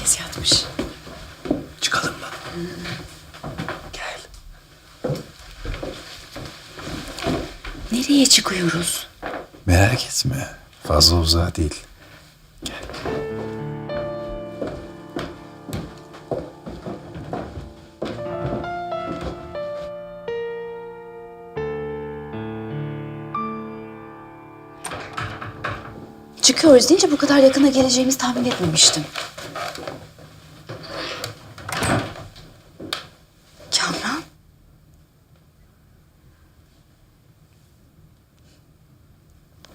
Herkes yatmış. Çıkalım mı? Gel. Nereye çıkıyoruz? Merak etme. Fazla uzağa değil. Gel. Çıkıyoruz deyince bu kadar yakına geleceğimizi tahmin etmemiştim. Kamran?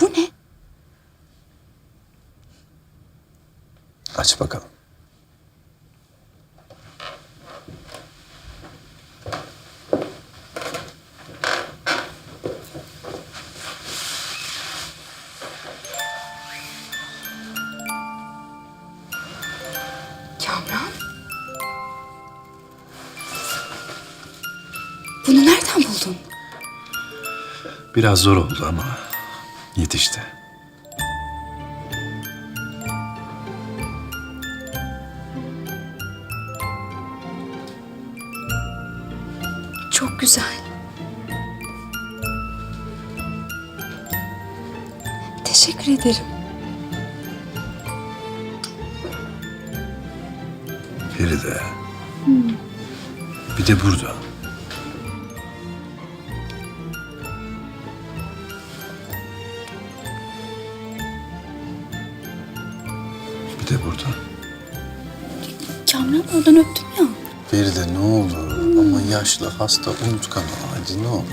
Bu ne? Aç bakalım. Kamran? Bunu nereden buldun? Biraz zor oldu ama yetişti. Çok güzel. Teşekkür ederim. Feride. Bir de burada. Bir de burada. Kamran oradan öptüm ya. Feride ne olur ama yaşlı hasta unutkan. Hadi ne olur.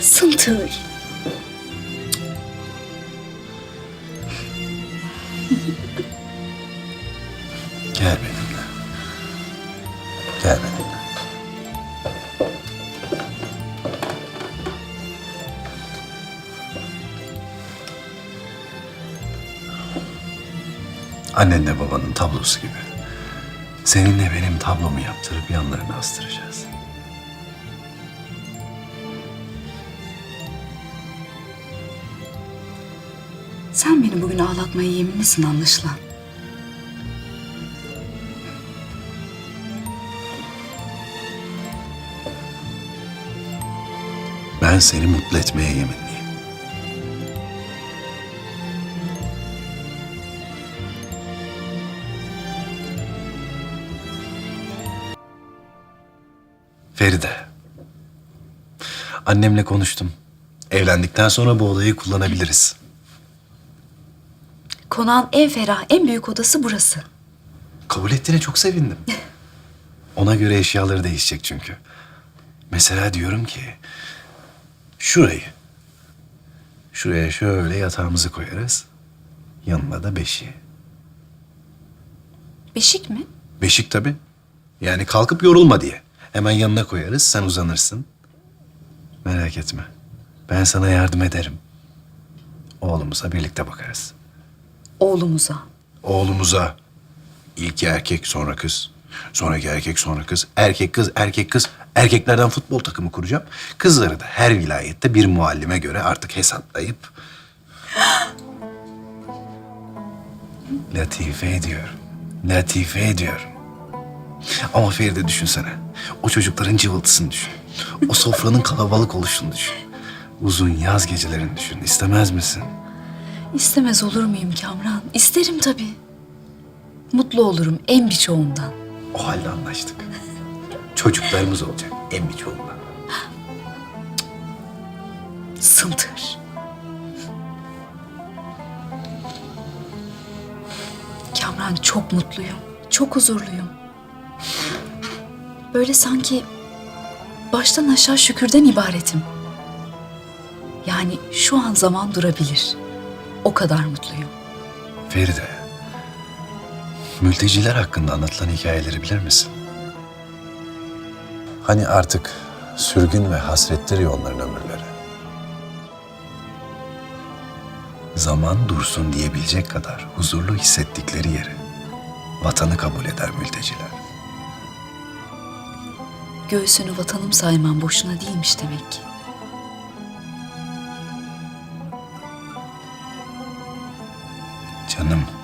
Sıntır. Annenle babanın tablosu gibi. Seninle benim tablomu yaptırıp yanlarına astıracağız. Sen beni bugün ağlatmaya yeminlisin anlaşılan. Ben seni mutlu etmeye yeminliyim. Feride. Annemle konuştum. Evlendikten sonra bu odayı kullanabiliriz. Konağın en ferah, en büyük odası burası. Kabul ettiğine çok sevindim. Ona göre eşyaları değişecek çünkü. Mesela diyorum ki... Şurayı. Şuraya şöyle yatağımızı koyarız. Yanına da beşiği. Beşik mi? Beşik tabii. Yani kalkıp yorulma diye. Hemen yanına koyarız, sen uzanırsın. Merak etme. Ben sana yardım ederim. Oğlumuza birlikte bakarız. Oğlumuza. Oğlumuza ilk erkek sonra kız. Sonraki erkek sonra kız. Erkek kız, erkek kız. Erkeklerden futbol takımı kuracağım. Kızları da her vilayette bir muallime göre artık hesaplayıp... Latife ediyorum. Latife ediyorum. Ama Feride düşünsene. O çocukların cıvıltısını düşün. O sofranın kalabalık oluşunu düşün. Uzun yaz gecelerini düşün. İstemez misin? İstemez olur muyum Kamran? İsterim tabii. Mutlu olurum en birçoğundan. O halde anlaştık. Çocuklarımız olacak en birçoğundan. Sıntır. Kamran çok mutluyum. Çok huzurluyum. Böyle sanki baştan aşağı şükürden ibaretim. Yani şu an zaman durabilir. O kadar mutluyum. Feride, mülteciler hakkında anlatılan hikayeleri bilir misin? Hani artık sürgün ve hasrettir ya onların ömürleri. Zaman dursun diyebilecek kadar huzurlu hissettikleri yeri vatanı kabul eder mülteciler. Göğsünü vatanım sayman boşuna değilmiş demek ki. Canım.